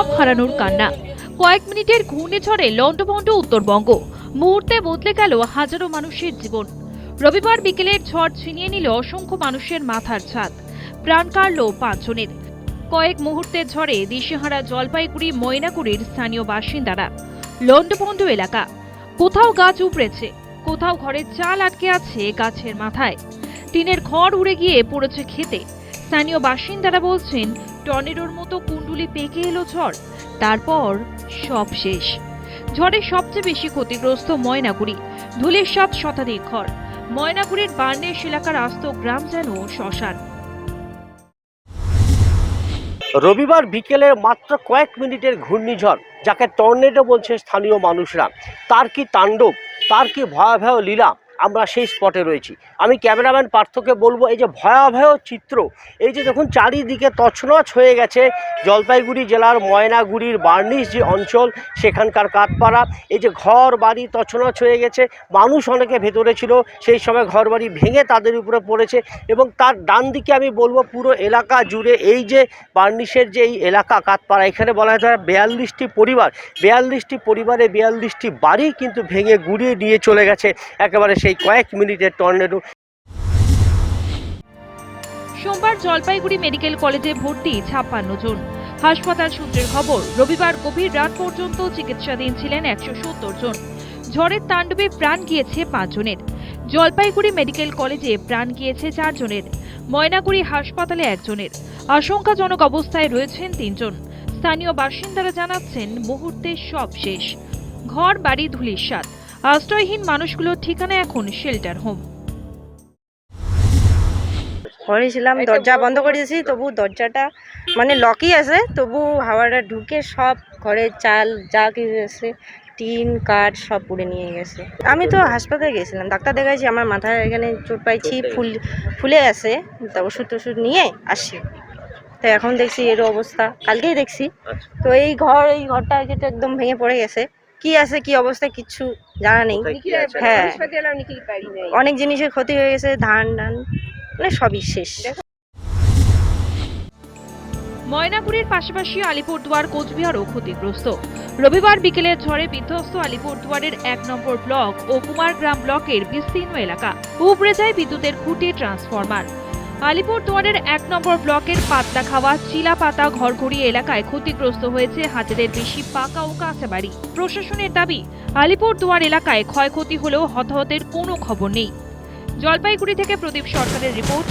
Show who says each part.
Speaker 1: সব হারানোর কান্না। কয়েক মিনিটের ঘূর্ণিঝড়ে লণ্ডভণ্ড উত্তরবঙ্গ। মুহূর্তে বদলে গেল হাজারো মানুষের জীবন। রবিবার বিকেলের ঝড় ছিনিয়ে নিল অসংখ্য মানুষের মাথার ছাদ। প্রাণ কাড়ল পাঁচজনের। কয়েক মুহূর্তের ঝড়ে দিশেহারা জলপাইগুড়ি, ময়নাগুড়ির স্থানীয় বাসিন্দারা। লণ্ডভণ্ড এলাকা। কোথাও গাছ উপড়েছে, কোথাও ঘরের চাল আটকে আছে গাছের মাথায়। টিনের ঘর উড়ে গিয়ে পড়েছে খেতে স্থানীয় বাসিন্দারা বলছেন, টর্নেডোর মতো কুণ্ডুলি পেকে এলো ঝড়। তারপর সব শেষ। ঝড়ে সবচেয়ে বেশি ক্ষতিগ্রস্ত ময়নাগুড়ি ধুলের সাত শতাধিক ঘর। ময়নাগুড়ির বার্নেশ এলাকার আস্ত গ্রাম যেন শ্মশান।
Speaker 2: রবিবার বিকেলে মাত্র কয়েক মিনিটের ঘূর্ণিঝড়, যাকে টর্নেডো বলছে স্থানীয় মানুষরা। তার কি তাণ্ডব, তার কি ভয়াবহ লীলা আমরা সেই স্পটে রয়েছি। আমি ক্যামেরাম্যান পার্থকে বলব, এই যে ভয়াবহ চিত্র, এই যে দেখুন চারিদিকে তছনছ হয়ে গেছে, জলপাইগুড়ি জেলার ময়নাগুড়ির বার্নিশ যে অঞ্চল, সেখানকার কাঠপাড়া, এই যে ঘর বাড়ি তছনছ হয়ে গেছে, মানুষ অনেকে ভেতরে ছিল, সেই সময় ঘর বাড়ি ভেঙে তাদের উপরে পড়েছে এবং তার ডান দিকে আমি বলব পুরো এলাকা জুড়ে এই যে বার্নিশের যে এই এলাকা কাঠপাড়া, এখানে বলা যায় বিয়াল্লিশটি পরিবার, বিয়াল্লিশটি পরিবারে বিয়াল্লিশটি বাড়ি কিন্তু ভেঙে গুড়িয়ে নিয়ে চলে গেছে, একেবারে সেই কয়েক মিনিটের টর্নেডো
Speaker 1: সোমবার জলপাইগুড়ি মেডিকেল কলেজে ভর্তি ছাপ্পান্ন জন। হাসপাতাল সূত্রের খবর, রবিবার গভীর রাত পর্যন্ত চিকিৎসাধীন ছিলেন একশো সত্তর জন। ঝড়ের তাণ্ডবে প্রাণ গিয়েছে পাঁচজনের জলপাইগুড়ি মেডিকেল কলেজে প্রাণ গিয়েছে চারজনের ময়নাগুড়ি হাসপাতালে একজনের আশঙ্কাজনক অবস্থায় রয়েছেন তিনজন স্থানীয় বাসিন্দারা জানাচ্ছেন, মুহূর্তে সব শেষ। ঘর, বাড়ি ধুলিস্বাদ আশ্রয়হীন মানুষগুলোর ঠিকানা এখন শেল্টার হোম।
Speaker 3: ঘরে ছিলাম দরজা বন্ধ করেছি তবু দরজাটা মানে লকই আছে তবু হাওয়াটা ঢুকে সব ঘরের চাল যা কিছু আছে টিন কাঠ সব পুড়ে নিয়ে গেছে। আমি তো হাসপাতালে গেছিলাম ডাক্তার দেখাইছি আমার মাথায় এখানে চোট পাইছি ফুল ফুলে আছে তা ওষুধ টষুধ নিয়ে আসি। তো এখন দেখছি এর অবস্থা কালকেই দেখছি। তো এই ঘর এই ঘরটা যেটা একদম ভেঙে পড়ে গেছে। কি আছে কি অবস্থা কিচ্ছু জানা নেই? হ্যাঁ। অনেক জিনিসের ক্ষতি হয়ে গেছে ধান টান মানে সবই শেষ।
Speaker 1: ময়নাগুড়ির পাশাপাশি আলিপুরদুয়ার কোচবিহারও ক্ষতিগ্রস্ত। রবিবার বিকেলের ঝড়ে বিধ্বস্ত আলিপুরদুয়ারের এক নম্বর ব্লক ও কুমারগ্রাম ব্লকের বিস্তীর্ণ এলাকা। উপড়ে যায় বিদ্যুতের খুঁটি ট্রান্সফরমার। আলিপুরদুয়ারের এক নম্বর ব্লকের পাতলা খাওয়া চিলাপাতা ঘরঘড়ি এলাকায় ক্ষতিগ্রস্ত হয়েছে হাজারের বেশি পাকা ও কাঁচা বাড়ি। প্রশাসনের দাবি, আলিপুরদুয়ার এলাকায় ক্ষয়ক্ষতি হলেও হতাহতের কোনো খবর নেই। জলপাইগুড়ি থেকে প্রদীপ সরকারের রিপোর্ট